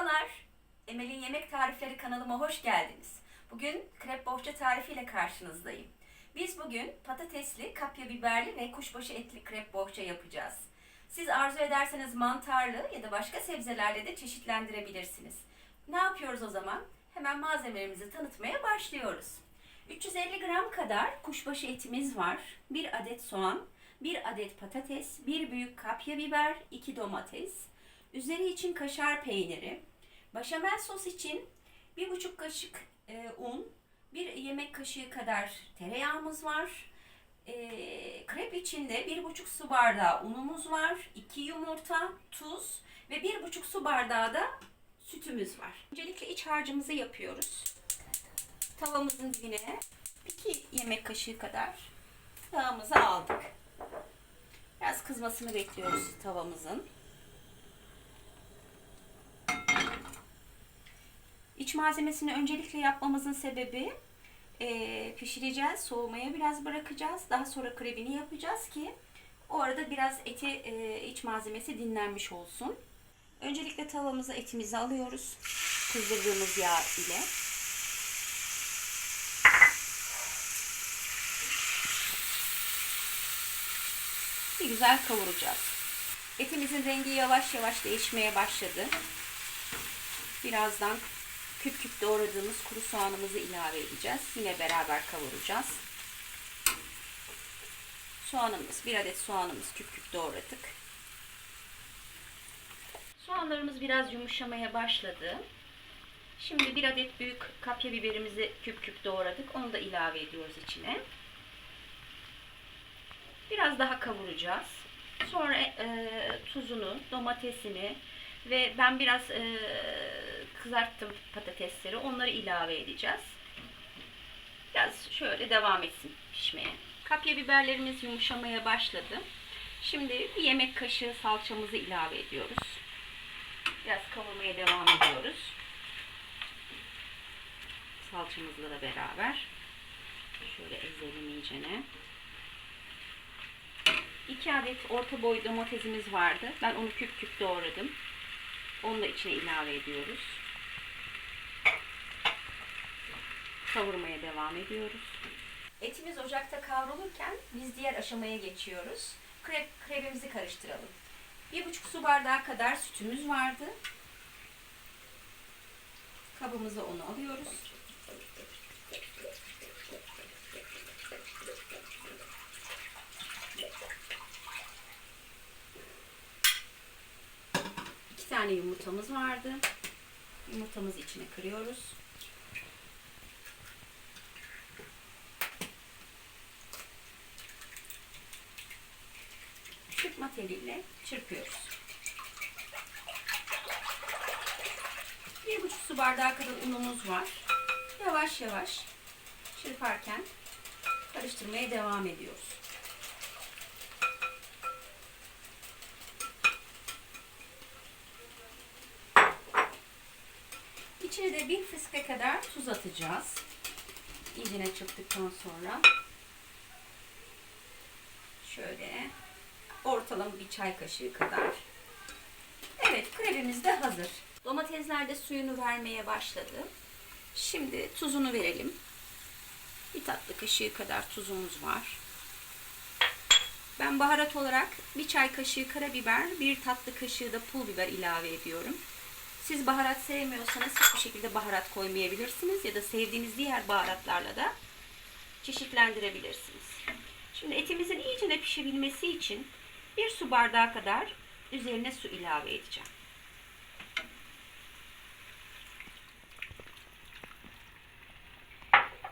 Merhabalar. Emel'in Yemek Tarifleri kanalıma hoş geldiniz. Bugün krep bohça tarifiyle karşınızdayım. Biz bugün patatesli, kapya biberli ve kuşbaşı etli krep bohça yapacağız. Siz arzu ederseniz mantarlı ya da başka sebzelerle de çeşitlendirebilirsiniz. Ne yapıyoruz o zaman? Hemen malzemelerimizi tanıtmaya başlıyoruz. 350 gram kadar kuşbaşı etimiz var. 1 adet soğan, 1 adet patates, 1 büyük kapya biber, 2 domates, Üzeri için kaşar peyniri, başamel sos için 1,5 kaşık e, un, 1 yemek kaşığı kadar tereyağımız var. E, krep için de 1,5 su bardağı unumuz var, 2 yumurta, tuz ve 1,5 su bardağı da sütümüz var. Öncelikle iç harcımızı yapıyoruz. Tavamızın dibine 2 yemek kaşığı kadar yağımızı aldık. Biraz kızmasını bekliyoruz tavamızın. İç malzemesini öncelikle yapmamızın sebebi e, pişireceğiz, soğumaya biraz bırakacağız. Daha sonra krebini yapacağız ki o arada biraz eti e, iç malzemesi dinlenmiş olsun. Öncelikle tavamıza etimizi alıyoruz. Kızdırdığımız yağ ile. Bir güzel kavuracağız. Etimizin rengi yavaş yavaş değişmeye başladı. Birazdan küp küp doğradığımız kuru soğanımızı ilave edeceğiz. Yine beraber kavuracağız. Soğanımız, bir adet soğanımız küp küp doğradık. Soğanlarımız biraz yumuşamaya başladı. Şimdi bir adet büyük kapya biberimizi küp küp doğradık. Onu da ilave ediyoruz içine. Biraz daha kavuracağız. Sonra e, tuzunu, domatesini ve ben biraz e, kızarttım patatesleri. Onları ilave edeceğiz. Biraz şöyle devam etsin pişmeye. Kapya biberlerimiz yumuşamaya başladı. Şimdi bir yemek kaşığı salçamızı ilave ediyoruz. Biraz kavurmaya devam ediyoruz. Salçamızla da beraber. Şöyle ezelim iyicene. 2 adet orta boy domatesimiz vardı. Ben onu küp küp doğradım. Onu da içine ilave ediyoruz. Kavurmaya devam ediyoruz. Etimiz ocakta kavrulurken biz diğer aşamaya geçiyoruz. Krep, krebimizi karıştıralım. Bir buçuk su bardağı kadar sütümüz vardı. Kabımıza onu alıyoruz. İki tane yumurtamız vardı. Yumurtamızı içine kırıyoruz. Teliyle çırpıyoruz. Bir buçuk su bardağı kadar unumuz var. Yavaş yavaş çırparken karıştırmaya devam ediyoruz. İçine de bir fıska kadar tuz atacağız. İyicene çırptıktan sonra şöyle ortalama bir çay kaşığı kadar. Evet krebimiz de hazır. Domatesler de suyunu vermeye başladı. Şimdi tuzunu verelim. Bir tatlı kaşığı kadar tuzumuz var. Ben baharat olarak bir çay kaşığı karabiber, bir tatlı kaşığı da pul biber ilave ediyorum. Siz baharat sevmiyorsanız hiçbir şekilde baharat koymayabilirsiniz ya da sevdiğiniz diğer baharatlarla da çeşitlendirebilirsiniz. Şimdi etimizin iyice pişebilmesi için bir su bardağı kadar üzerine su ilave edeceğim.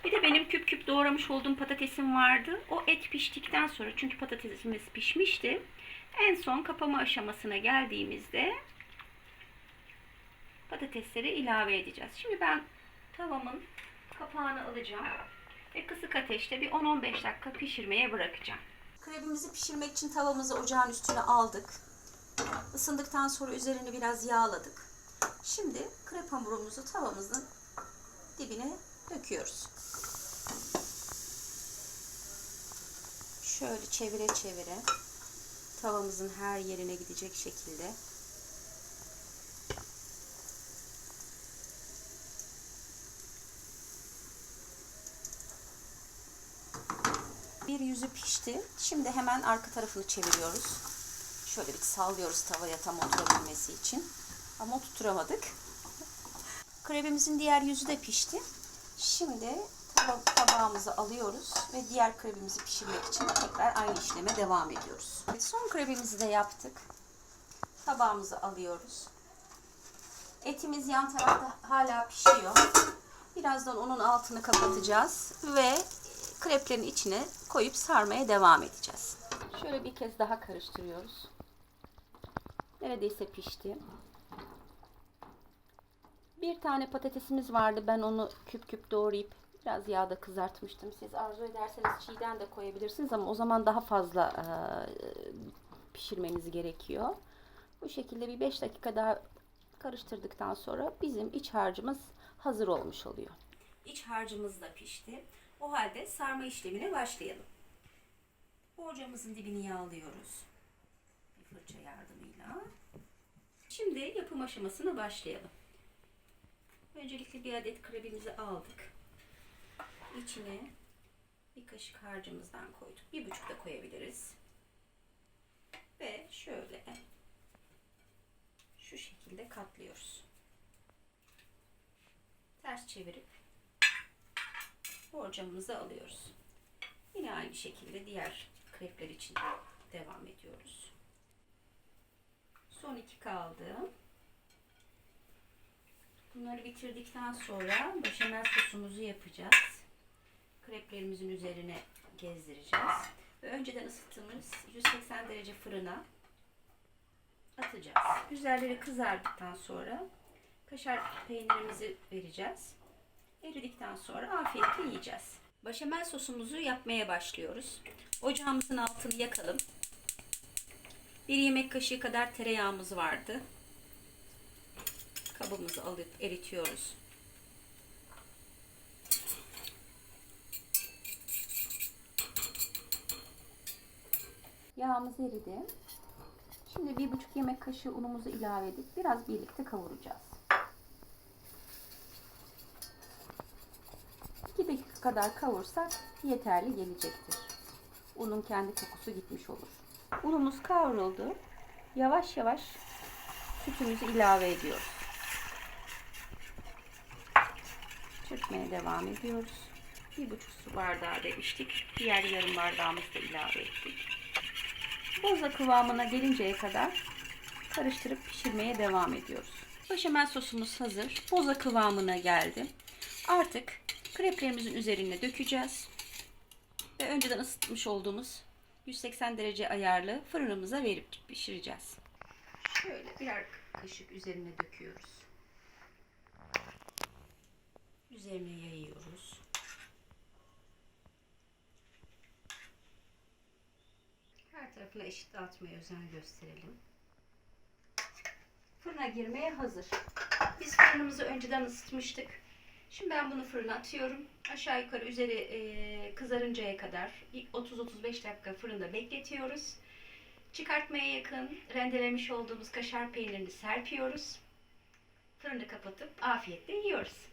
Bir de benim küp küp doğramış olduğum patatesim vardı. O et piştikten sonra çünkü patatesimiz pişmişti. En son kapama aşamasına geldiğimizde patatesleri ilave edeceğiz. Şimdi ben tavamın kapağını alacağım ve kısık ateşte bir 10-15 dakika pişirmeye bırakacağım. Krebimizi pişirmek için tavamızı ocağın üstüne aldık. Isındıktan sonra üzerini biraz yağladık. Şimdi krep hamurumuzu tavamızın dibine döküyoruz. Şöyle çevire çevire tavamızın her yerine gidecek şekilde Bir yüzü pişti. Şimdi hemen arka tarafını çeviriyoruz. Şöyle bir sallıyoruz tavaya tam oturabilmesi için. Ama oturtturamadık. Krebimizin diğer yüzü de pişti. Şimdi tabağımızı alıyoruz ve diğer krebimizi pişirmek için tekrar aynı işleme devam ediyoruz. Evet, son krebimizi de yaptık. Tabağımızı alıyoruz. Etimiz yan tarafta hala pişiyor. Birazdan onun altını kapatacağız ve kreplerin içine koyup sarmaya devam edeceğiz. Şöyle bir kez daha karıştırıyoruz. Neredeyse pişti. Bir tane patatesimiz vardı. Ben onu küp küp doğrayıp biraz yağda kızartmıştım. Siz arzu ederseniz çiğden de koyabilirsiniz ama o zaman daha fazla e, pişirmeniz gerekiyor. Bu şekilde bir 5 dakika daha karıştırdıktan sonra bizim iç harcımız hazır olmuş oluyor. İç harcımız da pişti. O halde sarma işlemine başlayalım. Borcamızın dibini yağlıyoruz. Bir fırça yardımıyla. Şimdi yapım aşamasına başlayalım. Öncelikle bir adet krebimizi aldık. İçine bir kaşık harcımızdan koyduk. Bir buçuk da koyabiliriz. Ve şöyle şu şekilde katlıyoruz. Ters çevirip borcamımızı alıyoruz. Yine aynı şekilde diğer krepler için de devam ediyoruz. Son iki kaldı. Bunları bitirdikten sonra beşamel sosumuzu yapacağız. Kreplerimizin üzerine gezdireceğiz. Ve önceden ısıttığımız 180 derece fırına atacağız. Üzerleri kızardıktan sonra kaşar peynirimizi vereceğiz. Eridikten sonra afiyetle yiyeceğiz. Başamel sosumuzu yapmaya başlıyoruz. Ocağımızın altını yakalım. Bir yemek kaşığı kadar tereyağımız vardı. Kabımızı alıp eritiyoruz. Yağımız eridi. Şimdi bir buçuk yemek kaşığı unumuzu ilave edip biraz birlikte kavuracağız. 2 dakika kadar kavursak yeterli gelecektir. Unun kendi kokusu gitmiş olur. Unumuz kavruldu. Yavaş yavaş sütümüzü ilave ediyoruz. Çırpmaya devam ediyoruz. Bir buçuk su bardağı demiştik. Diğer yarım bardağımızı da ilave ettik. Boza kıvamına gelinceye kadar karıştırıp pişirmeye devam ediyoruz. Başamel sosumuz hazır. Boza kıvamına geldi. Artık kreplerimizin üzerine dökeceğiz. Ve önceden ısıtmış olduğumuz 180 derece ayarlı fırınımıza verip pişireceğiz. Şöyle birer kaşık üzerine döküyoruz. Üzerine yayıyoruz. Her tarafına eşit dağıtmaya özen gösterelim. Fırına girmeye hazır. Biz fırınımızı önceden ısıtmıştık. Şimdi ben bunu fırına atıyorum. Aşağı yukarı üzeri e, kızarıncaya kadar 30-35 dakika fırında bekletiyoruz. Çıkartmaya yakın rendelemiş olduğumuz kaşar peynirini serpiyoruz. Fırını kapatıp afiyetle yiyoruz.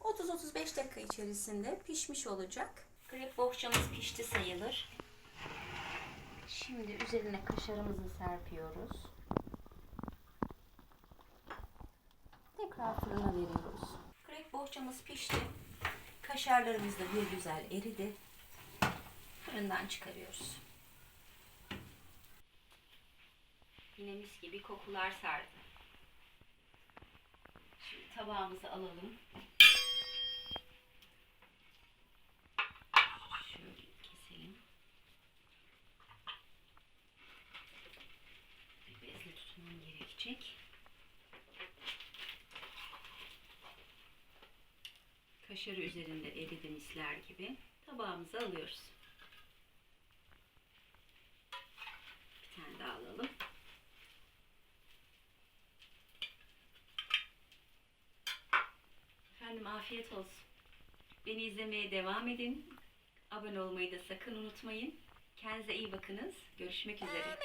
30-35 dakika içerisinde pişmiş olacak. Krep bohçamız pişti sayılır. Şimdi üzerine kaşarımızı serpiyoruz. Tekrar fırına veriyoruz. Krep bohçamız pişti. Kaşarlarımız da bir güzel eridi. Fırından çıkarıyoruz. Yine mis gibi kokular sardı. Şimdi tabağımızı alalım. Gerekecek. Kaşarı üzerinde eridi misler gibi. Tabağımıza alıyoruz. Bir tane daha alalım. Efendim afiyet olsun. Beni izlemeye devam edin. Abone olmayı da sakın unutmayın. Kendinize iyi bakınız. Görüşmek üzere.